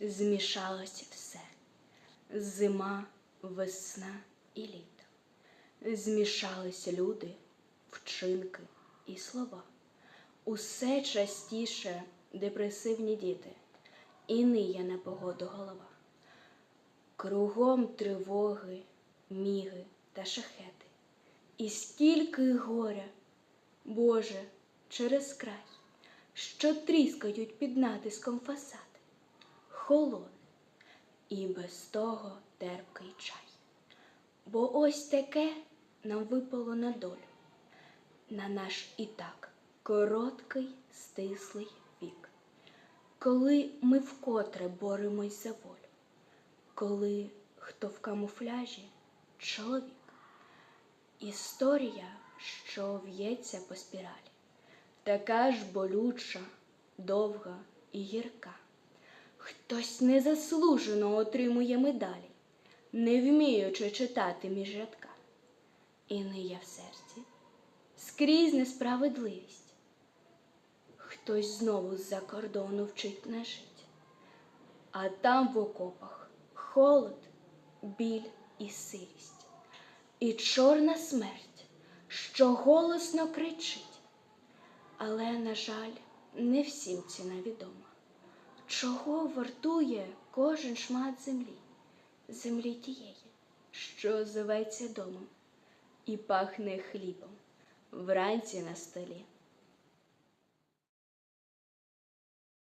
змішалося все. Зима, весна і літо. Змішалися люди, вчинки і слова. Усе частіше депресивні діти, і ниє на погоду голова. Кругом тривоги, міги та шахети. І стільки горя, Боже, через край, що тріскають під натиском фасади, холоне, і без того терпкий чай. Бо ось таке нам випало на долю, на наш і так короткий, стислий вік, коли ми вкотре боремось за волю, коли хто в камуфляжі чоловік. Історія, що в'ється по спіралі, така ж болюча, довга і гірка. Хтось незаслужено отримує медалі, не вміючи читати між рядка. І ниє в серці скрізь несправедливість. Хтось знову з-за кордону вчить не жить, а там в окопах холод, біль і сирість, і чорна смерть, що голосно кричить. Але, на жаль, не всім ціна відома. Чого вартує кожен шмат землі, землі тієї, що зветься домом і пахне хлібом вранці на столі.